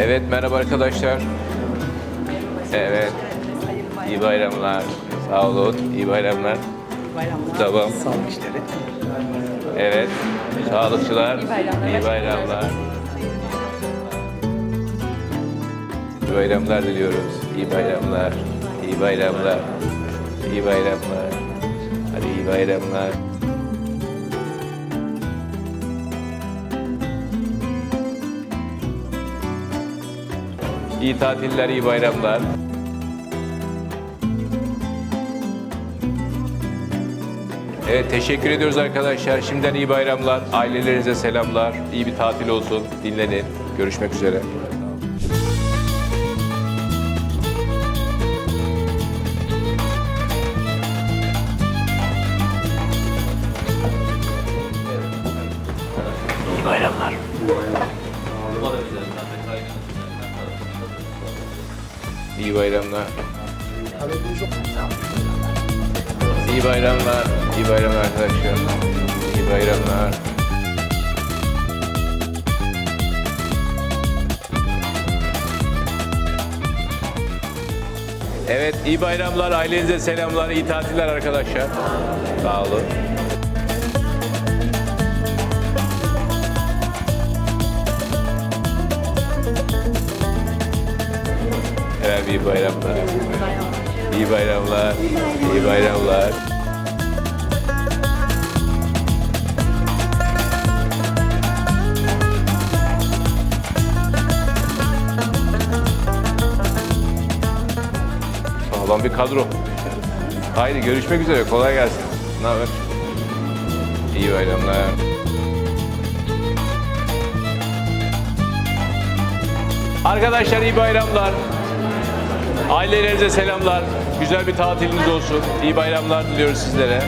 Evet merhaba arkadaşlar. Evet. İyi bayramlar. Sağ olun. İyi bayramlar. Bayramlar. Tamam. Sağlık işleri. Evet. Sağlıkçılar. İyi bayramlar. İyi bayramlar. İyi bayramlar diliyoruz. İyi bayramlar. İyi bayramlar. İyi bayramlar. Hadi iyi bayramlar. İyi tatiller, iyi bayramlar. Evet teşekkür ediyoruz arkadaşlar. Şimdiden iyi bayramlar. Ailelerinize selamlar. İyi bir tatil olsun. Dinlenin. Görüşmek üzere. İyi bayramlar. İyi bayramlar. İyi bayramlar. İyi bayramlar arkadaşlar. İyi bayramlar. Evet, iyi bayramlar. Ailenize selamlar, iyi tatiller arkadaşlar. Sağ olun. İyi bayramlar. İyi bayramlar. İyi bayramlar. Sağlam bir kadro. Haydi görüşmek üzere. Kolay gelsin. Ne haber? İyi bayramlar. Arkadaşlar iyi bayramlar. Ailelerinize selamlar. Güzel bir tatiliniz olsun. İyi bayramlar diliyoruz sizlere.